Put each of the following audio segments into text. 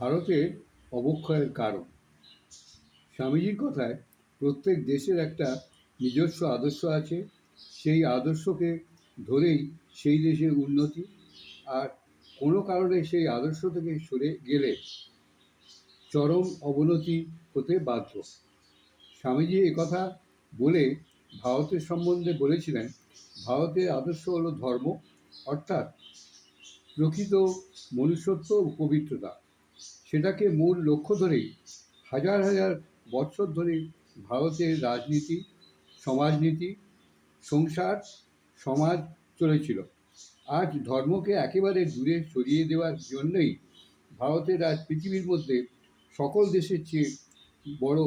ভারতের অবক্ষয়ের কারণ। স্বামীজির কথায় প্রত্যেক দেশের একটা নিজস্ব আদর্শ আছে। সেই আদর্শকে ধরেই সেই দেশের উন্নতি আর কোনো কারণে সেই আদর্শ থেকে সরে গেলে চরম অবনতি হতে বাধ্য। স্বামীজি কথা বলে ভারতের সম্বন্ধে বলেছিলেন, ভারতের আদর্শ হলো ধর্ম, অর্থাৎ প্রকৃত মনুষ্যত্ব ও পবিত্রতা। সেটাকে মূল লক্ষ্য ধরেই হাজার হাজার বছর ধরে ভারতের রাজনীতি, সমাজনীতি, সংসার, সমাজ চলেছিল। আজ ধর্মকে একেবারে দূরে সরিয়ে দেওয়ার জন্যই ভারতের আজ পৃথিবীর মধ্যে সকল দেশের চেয়ে বড়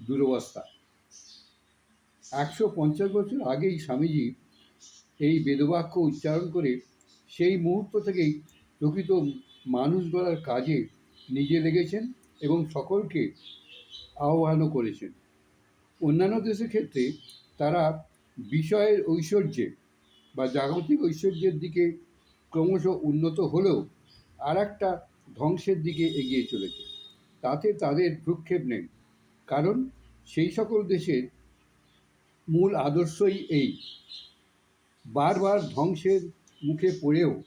দুরবস্থা। একশো পঞ্চাশ বছর আগেই স্বামীজি এই বেদবাক্য উচ্চারণ করে সেই মুহূর্ত থেকেই প্রকৃত মানুষ গড়ার কাজে নিজে লেগেছেন এবং সকলকে আহ্বানও করেছেন। অন্যান্য দেশের ক্ষেত্রে তারা বিষয়ের ঐশ্বর্যে বা জাগতিক ঐশ্বর্যের দিকে ক্রমশ উন্নত হলেও আর একটা ধ্বংসের দিকে এগিয়ে চলেছে। তাতে তাদের ভ্রুক্ষেপ নেই। কারণ সেই সকল দেশের মূল আদর্শই এই। বারবার ধ্বংসের মুখে পড়েও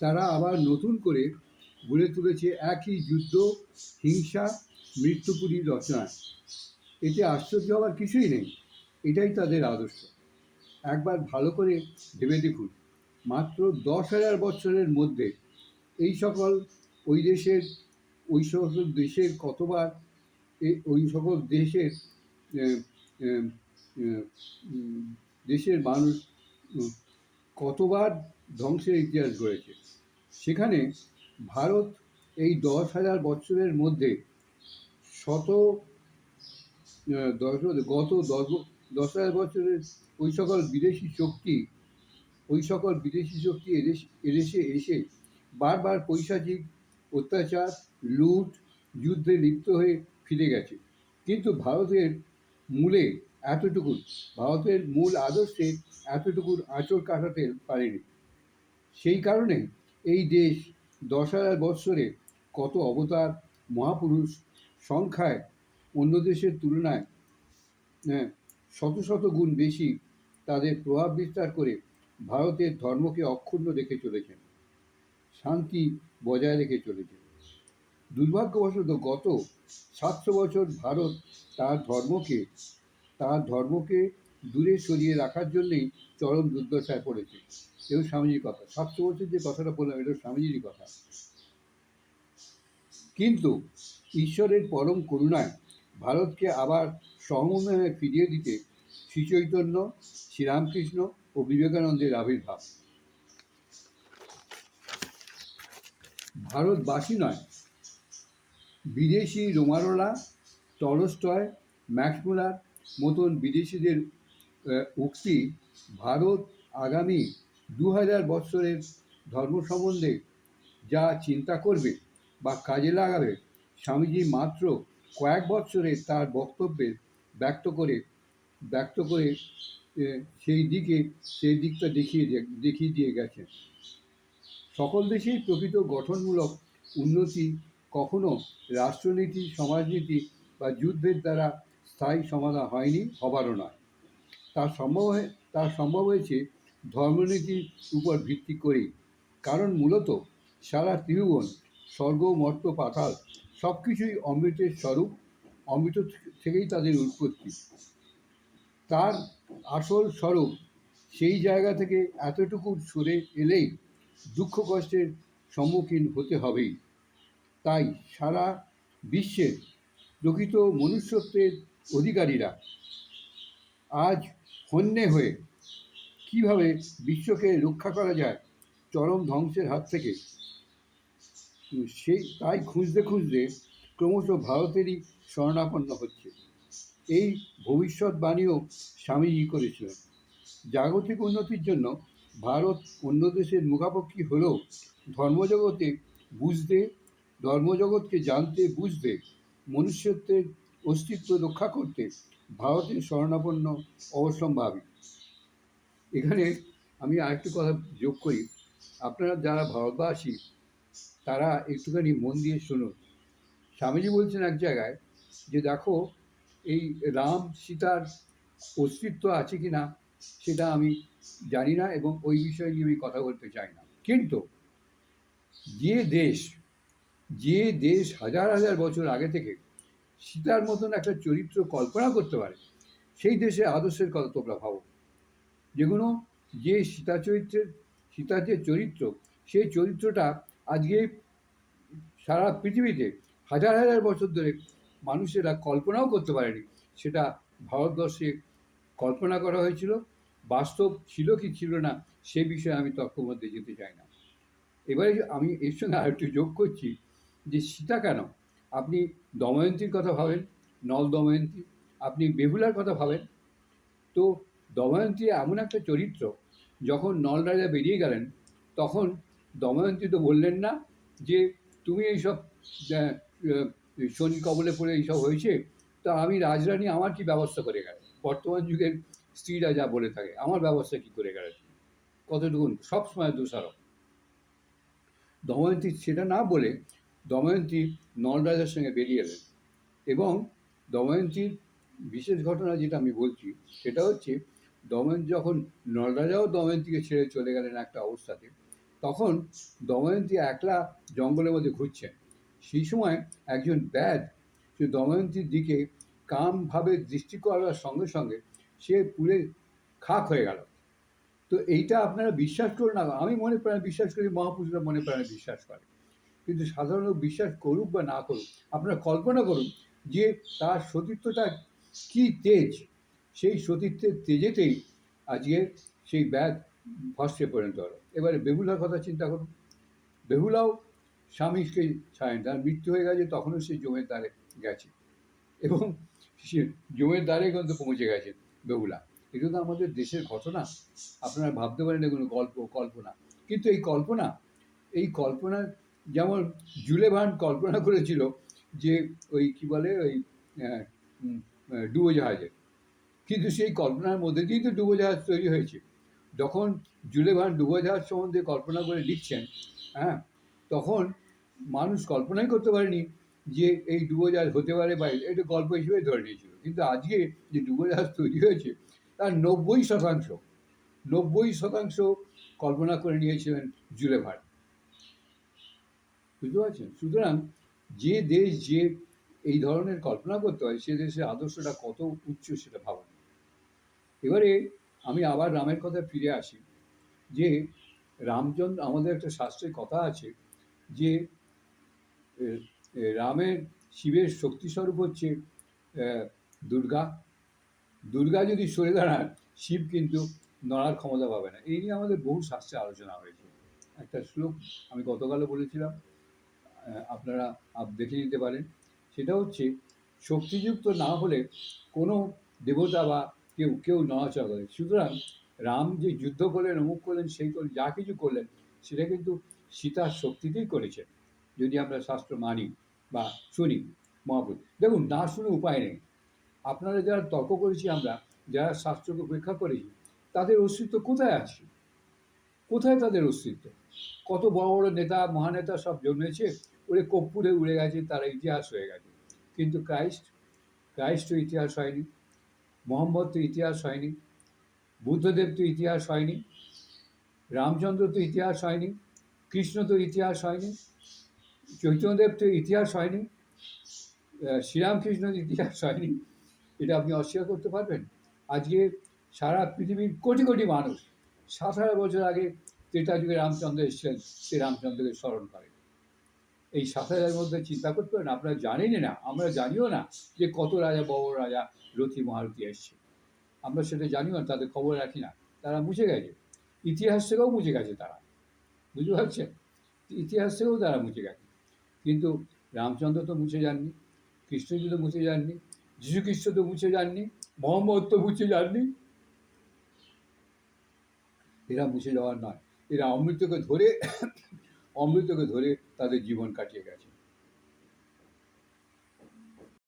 তারা আবার নতুন করে গড়ে তুলেছে একই যুদ্ধ, হিংসা মৃত্যুপুরী রচনায় এতে আশ্চর্য হওয়ার কিছুই নেই। এটাই তাদের আদর্শ। একবার ভালো করে ভেবে দেখুন, মাত্র দশ হাজার বছরের মধ্যে এই সকল ওই দেশের, ওই সকল দেশের কতবার ওই সকল দেশের দেশের মানুষ কতবার ধ্বংসের ইতিহাস গড়েছে। সেখানে ভারত এই দশ হাজার বছরের মধ্যে শত দশ, গত দশ দশ হাজার বছরের ওই সকল বিদেশি শক্তি ওই সকল বিদেশি শক্তি এদেশে এসে বারবার পৈশাচিক, অত্যাচার, লুট, যুদ্ধে লিপ্ত হয়ে ফিরে গেছে। কিন্তু ভারতের মূলে এতটুকু, ভারতের মূল আদর্শে এতটুকুর আঁচড় কাটাতে পারেনি। সেই কারণে এই দেশ দশ হাজার বৎসরে কত অবতার মহাপুরুষ সংখ্যায় অন্য দেশের তুলনায় হ্যাঁ, শত শত গুণ বেশি তাদের প্রভাব বিস্তার করে ভারতের ধর্মকে অক্ষুণ্ণ রেখে চলেছেন শান্তি বজায় রেখে চলেছেন। দুর্ভাগ্যবশত গত সাতশো বছর ভারত তার ধর্মকে তার ধর্মকে দূরে সরিয়ে রাখার জন্যেই চরম দুর্দশায় পড়েছে। এও স্বামীজির কথা। সাতশো বছর যে কথাটা বললাম, এটা স্বামীজিরই কথা। কিন্তু ঈশ্বরের পরম করুণায় ভারতকে আবার সহমে ফিরিয়ে দিতে শ্রীচৈতন্য শ্রীরামকৃষ্ণ ও বিবেকানন্দের আবির্ভাব। ভারতবাসী নয়, বিদেশি রোমারোলা, টলস্টয়, ম্যাক্সমুলার মতন বিদেশিদের উক্তি ভারত আগামী দু হাজার বৎসরের ধর্ম সম্বন্ধে যা চিন্তা করবে বা কাজে লাগাবে, স্বামীজি মাত্র কয়েক বৎসরে তার বক্তব্যে ব্যক্ত করে ব্যক্ত করে সেই দিকে, সেই দিকটা দেখিয়ে দেখিয়ে দিয়ে গেছেন। সকল দেশেই প্রকৃত গঠনমূলক উন্নতি কখনো রাষ্ট্রনীতি, সমাজনীতি বা যুদ্ধের দ্বারা স্থায়ী সমাধান হয়নি, হবারও নয়। তার সম্ভব তার সম্ভব হয়েছে ধর্মনীতির উপর ভিত্তি করেই। কারণ মূলত সারা ত্রিভুবন, স্বর্গ, মর্ত, পাতাল সব কিছুই অমৃতের স্বরূপ, অমৃত থেকেই তাদের উৎপত্তি। তার আসল স্বরূপ সেই জায়গা থেকে এতটুকু সরে এলেই দুঃখ কষ্টের সম্মুখীন হতে হবেই। তাই সারা বিশ্বের প্রকৃত মনুষ্যত্বের অধিকারীরা আজ হন্যে হয়ে কীভাবে বিশ্বকে রক্ষা করা যায় চরম ধ্বংসের হাত থেকে? সেই তাই খুঁজতে খুঁজতে ক্রমশ ভারতেরই শরণাপন্ন হচ্ছে। এই ভবিষ্যৎবাণীও স্বামীজি করেছিলেন। জাগতিক উন্নতির জন্য ভারত অন্য দেশের মুখাপক্ষী হলেও ধর্মজগতে বুঝতে, ধর্মজগৎকে জানতে, বুঝতে, মনুষ্যত্বের অস্তিত্ব রক্ষা করতে ভারতের শরণাপন্ন অবশ্যম্ভাবী এখানে আমি আরেকটি কথা যোগ করি। আপনারা যারা ভারতবাসী, তারা একটুখানি মন দিয়ে শুনুন। স্বামীজি বলছেন এক জায়গায় যে, দেখো, এই রাম সীতার অস্তিত্ব আছে কি না, সেটা আমি জানি না এবং ওই বিষয় নিয়ে আমি কথা বলতে চাই না। কিন্তু যে দেশ যে দেশ হাজার হাজার বছর আগে থেকে সীতার মতন একটা চরিত্র কল্পনা করতে পারে, সেই দেশে আদর্শের কথা তোমরা ভাবো। যেগুলো যে সীতা চরিত্রের সীতার যে চরিত্র, সেই চরিত্রটা আজকে সারা পৃথিবীতে হাজার হাজার বছর ধরে মানুষেরা কল্পনাও করতে পারেনি। সেটা ভারতবর্ষে কল্পনা করা হয়েছিল। বাস্তব ছিল কি ছিল না, সে বিষয়ে আমি তর্ক মধ্যে যেতে চাই না। এবারে আমি এর সঙ্গে আরেকটু যোগ করছি যে সীতা কেন? আপনি দময়ন্তীর কথা ভাবেন নল দময়ন্তী আপনি বেহুলার কথা ভাবেন। তো দময়ন্তী এমন একটা চরিত্র, যখন নল রাজা বেরিয়ে গেলেন, তখন দময়ন্তী তো বললেন না যে, তুমি এইসব শনি কবলে পড়ে এইসব হয়েছে, তা আমি রাজরানী আমার কি ব্যবস্থা করে গেলে বর্তমান যুগের স্ত্রীরা যা বলে থাকে, আমার ব্যবস্থা কি করে গেলে কতটুকুন? সবসময় দোষারোপ। দময়ন্তী সেটা না বলে দময়ন্তী নলরাজার সঙ্গে বেরিয়ে এলেন এবং দময়ন্তীর বিশেষ ঘটনা যেটা আমি বলছি, সেটা হচ্ছে দময়ন্তী যখন নলরাজাও দময়ন্তীকে ছেড়ে চলে গেলেন একটা অবস্থাতে, তখন দময়ন্তী একলা জঙ্গলের মধ্যে ঘুরছেন। সেই সময় একজন ব্যাদ সে দময়ন্তীর দিকে কামভাবে দৃষ্টি করার সঙ্গে সঙ্গে সে পুরে খাক হয়ে গেল। তো এইটা আপনারা বিশ্বাস করুন না, আমি মনে প্রাণে বিশ্বাস করি, মহাপুরুষরা মনে প্রাণে বিশ্বাস করে। কিন্তু সাধারণ লোক বিশ্বাস করুক বা না করুক, আপনারা কল্পনা করুন যে তার সতীর্থটা কি তেজ সেই সতীত্বের তেজেতেই আজকে সেই ব্যাগ ভস্মে পরিণত হলো এবারে বেহুলার কথা চিন্তা করুন। বেহুলাও স্বামীকে ছাড়েন। তার মৃত্যু হয়ে গেছে, তখনও সে জমের দ্বারে গেছে। এবং সে জমের দ্বারে কিন্তু পৌঁছে গেছে বেহুলা। এগুলো তো আমাদের দেশের ঘটনা, আপনারা ভাবতে পারেন এগুলো গল্প, কল্পনা। কিন্তু এই কল্পনা এই কল্পনা যেমন জুলেভান কল্পনা করেছিল যে ওই কি বলে ওই ডুবোজাহাজের কিন্তু সেই কল্পনার মধ্যে দিয়েই তো ডুবোজাহাজ তৈরি হয়েছে। যখন জুলেভান ডুবোজাহাজ সম্বন্ধে কল্পনা করে লিখছেন হ্যাঁ তখন মানুষ কল্পনাই করতে পারেনি যে এই ডুবোজাহাজ হতে পারে বা এটা গল্প হিসেবে ধরে নিয়েছিল। কিন্তু আজকে যে ডুবোজাহাজ তৈরি হয়েছে, তার নব্বই শতাংশ নব্বই শতাংশ কল্পনা করে নিয়েছিলেন জুলেভান। বুঝতে পারছেন? সুতরাং যে দেশ যে এই ধরনের কল্পনা করতে হয় সে দেশের আদর্শটা কত উচ্চ সেটা ভাবুন এবারে আমি আবার রামের কথা ফিরে আসি যে রামচন্দ্র, আমাদের একটা শাস্ত্রের কথা আছে যে রামের শিবের শক্তিস্বরূপ হচ্ছে দুর্গা। দুর্গা যদি সরে দাঁড়ান শিব কিন্তু নড়ার ক্ষমতা পাবে না। এই নিয়ে আমাদের বহু শাস্ত্রে আলোচনা হয়েছে। একটা শ্লোক আমি গতকালও বলেছিলাম আপনারা আপ- দেখে নিতে পারেন। সেটা হচ্ছে, শক্তিযুক্ত না হলে কোনো দেবতা বা কেউ কেউ নড়াচড়া করে সুতরাং রাম যে যুদ্ধ করলেন, অমুক করলেন, সেই করলেন, যা কিছু করলেন, সেটা কিন্তু সীতার শক্তিতেই করেছেন যদি আমরা শাস্ত্র মানি বা শুনি মহাপুরুষ। দেখুন, না শুনে উপায় নেই। আপনারা যারা তর্ক করেছি আমরা, যারা শাস্ত্রকে উপেক্ষা করেছি, তাদের অস্তিত্ব কোথায় আছে? কোথায় তাদের অস্তিত্ব? কত বড় বড় নেতা, মহানেতা সব জন্মেছে, ওরে কপ্পুরে উড়ে গেছে, তারা ইতিহাস হয়ে গেছে। কিন্তু ক্রাইস্ট ক্রাইস্ট ইতিহাস হয়নি। মোহাম্মদ তো ইতিহাস হয়নি বুদ্ধদেব তো ইতিহাস হয়নি রামচন্দ্র তো ইতিহাস হয়নি কৃষ্ণ তো ইতিহাস হয়নি চৈতন্যদেব তো ইতিহাস হয়নি আহ, শ্রীরামকৃষ্ণের ইতিহাস হয়নি এটা আপনি অস্বীকার করতে পারবেন? আজকে সারা পৃথিবীর কোটি কোটি মানুষ সাত হাজার বছর আগে ত্রেতা যুগে রামচন্দ্র এসেছিলেন সে রামচন্দ্রকে স্মরণ করে এই সাত হাজারের মধ্যে চিন্তা করতে পারেন আপনারা জানেনই না, আমরা জানিও না যে কত রাজা, বড় রাজা রথি মহারথী এসছে। আমরা সেটা জানিও না, তাদের খবর রাখি না, তারা মুছে গেছে। ইতিহাস থেকেও মুছে গেছে তারা। বুঝতে পারছেন? ইতিহাস থেকেও তারা মুছে গেছে। কিন্তু রামচন্দ্র তো মুছে যাননি, কৃষ্ণজি তো মুছে যাননি যীশুখ্রিস্ট তো মুছে যাননি, মোহাম্মদ তো মুছে যাননি। এরা মুছে যাওয়ার নয়। এরা অমৃতকে ধরে অমৃতকে ধরে তাদের জীবন কাটিয়ে গেছে।